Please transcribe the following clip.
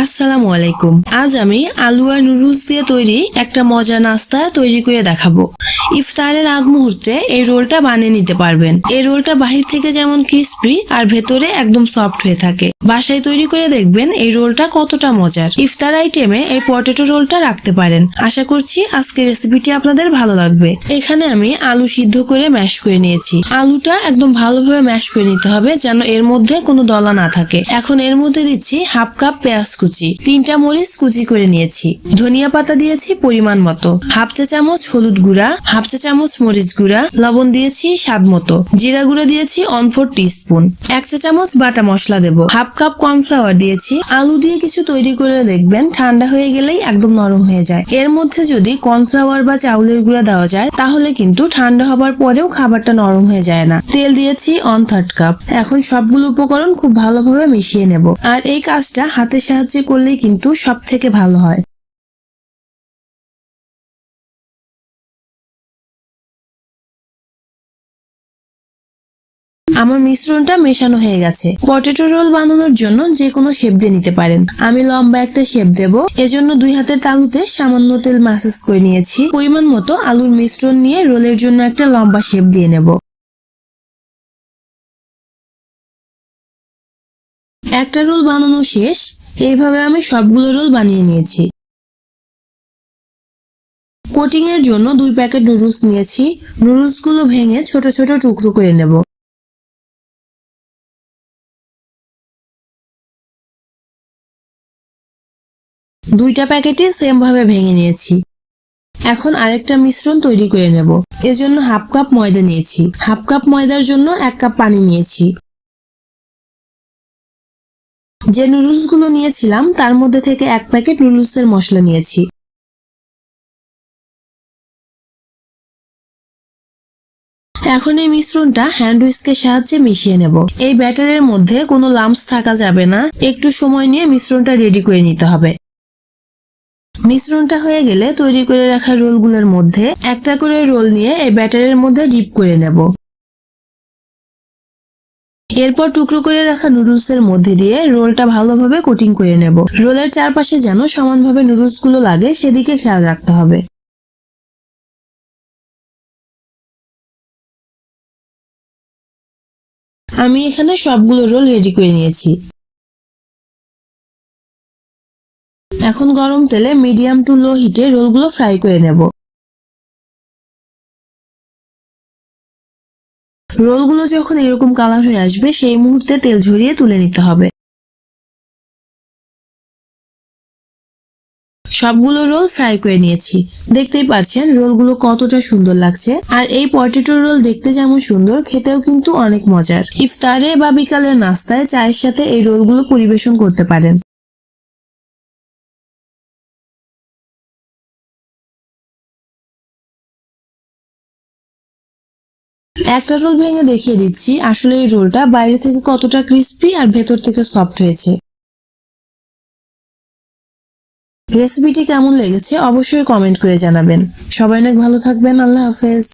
আসসালামু আলাইকুম। আজ আমি আলু আর নুডলস দিয়ে তৈরি একটা মজার নাস্তা তৈরি করে দেখাবো। ইফতারের আগ মুহূর্তে এই রোলটা বানিয়ে নিতে পারবেন। এই রোলটা বাহির থেকে যেমন ক্রিস্পি আর ভেতরে একদম সফট হয়ে থাকে। বাসায় তৈরি করে দেখবেন এই রোলটা কতটা মজার। ইফতার আইটেমে এই পটেটো রোলটা রাখতে পারেন। আশা করছি আজকের রেসিপিটি আপনাদের ভালো লাগবে। এখানে আমি আলু সিদ্ধ করে ম্যাশ করে নিয়েছি। আলুটা একদম ভালোভাবে ম্যাশ করে নিতে হবে যেন এর মধ্যে কোনো দলা না থাকে। এখন এর মধ্যে দিচ্ছি হাফ কাপ পেঁয়াজ কুচি। তিনটা মরিচ কুচি করে নিয়েছি। ধনিয়া পাতা দিয়েছি পরিমাণ মতো। হাফ চা চামচ হলুদ গুঁড়া, হাফ চা চামচ মরিচ গুঁড়া, লবণ দিয়েছি স্বাদ মতো। জিরা গুঁড়া দিয়েছি অন ফোর স্পুন এক চা চামচ বাটা মশলা দেব। হাফ কাপ কর্নফ্লাওয়ার দিয়েছি। আলু দিয়ে কিছু তৈরি করে দেখবেন, ঠান্ডা হয়ে গেলেই একদম নরম হয়ে যায়। এর মধ্যে যদি কর্নফ্লাওয়ার বা চাউলের গুঁড়া দেওয়া যায়, তাহলে কিন্তু ঠান্ডা হবার পরেও খাবারটা নরম হয়ে যায় না। তেল দিয়েছি অন থার্ড কাপ এখন সবগুলো উপকরণ খুব ভালোভাবে মিশিয়ে নেব। আর এই কাজটা হাতের সাহায্যে করলেই কিন্তু সব থেকে ভালো হয়। আমার মিশ্রণটা মেশানো হয়ে গেছে। পটেটো রোল বানানোর জন্য যে কোনো শেপ দিয়ে নিতে পারেন। আমি লম্বা একটা শেপ দেব। এজন্য দুই হাতের তালুতে সামান্য তেল ম্যাসেজ করে নিয়েছি। পরিমাণ মতো আলুর মিশ্রণ নিয়ে রোলের জন্য একটা লম্বা শেপ দিয়ে নেব। একটা রোল বানানো শেষ। এইভাবে আমি সবগুলো রোল বানিয়ে নিয়েছি। কোটিং এর জন্য দুই প্যাকেট নুডলস নিয়েছি। নুডলসগুলো ভেঙে ছোট ছোট টুকরো করে নেব। দুইটা প্যাকেটই সেম ভাবে ভেঙে নিয়েছি। এখন আরেকটা মিশ্রণ তৈরি করে নেব। এজন্য হাফ কাপ ময়দা নিয়েছি। হাফ কাপ ময়দার জন্য এক কাপ পানি নিয়েছি। যে নুডলসগুলো নিয়েছিলাম, তার মধ্যে থেকে এক প্যাকেট নুডলসের মশলা নিয়েছি। এখন এই মিশ্রণটা হ্যান্ড হুইস্কের সাহায্যে মিশিয়ে নেব। এই ব্যাটারের মধ্যে কোনো লাম্পস থাকা যাবে না। একটু সময় নিয়ে মিশ্রণটা রেডি করে নিতে হবে। মিশ্রণটা হয়ে গেলে তৈরি করে রাখা রোলগুলোর মধ্যে একটা করে রোল নিয়ে এই ব্যাটারের মধ্যে ডিপ করে নেব। এরপর টুকরো করে রাখা নুডলসের মধ্যে দিয়ে রোলটা ভালোভাবে কোটিং করে নেব। রোলের চারপাশে যেন সমানভাবে নুডলসগুলো লাগে, সেদিকে খেয়াল রাখতে হবে। আমি এখানে সবগুলো রোল রেডি করে নিয়েছি। এখন গরম তেলে মিডিয়াম টু লো হিটে রোলগুলো ফ্রাই করে নেব। রোলগুলো যখন এরকম কালার হয়ে আসবে, সেই মুহূর্তে তেল ঝরিয়ে তুলে নিতে হবে। সবগুলো রোল ফ্রাই করে নিয়েছি। দেখতেই পাচ্ছেন, রোলগুলো কতটা সুন্দর লাগছে। আর এই পটেটো রোল দেখতে যেমন সুন্দর, খেতেও কিন্তু অনেক মজার। ইফতারে বা বিকালের নাস্তায় চায়ের সাথে এই রোলগুলো পরিবেশন করতে পারেন। একটা রোল ভেঙে দেখিয়ে দিচ্ছি। আসলে এই রোলটা বাইরে থেকে কতটা ক্রিস্পি আর ভেতর থেকে সফট হয়েছে। রেসিপিটি কেমন লেগেছে অবশ্যই কমেন্ট করে জানাবেন। সবাই অনেক ভালো থাকবেন। আল্লাহ হাফেজ।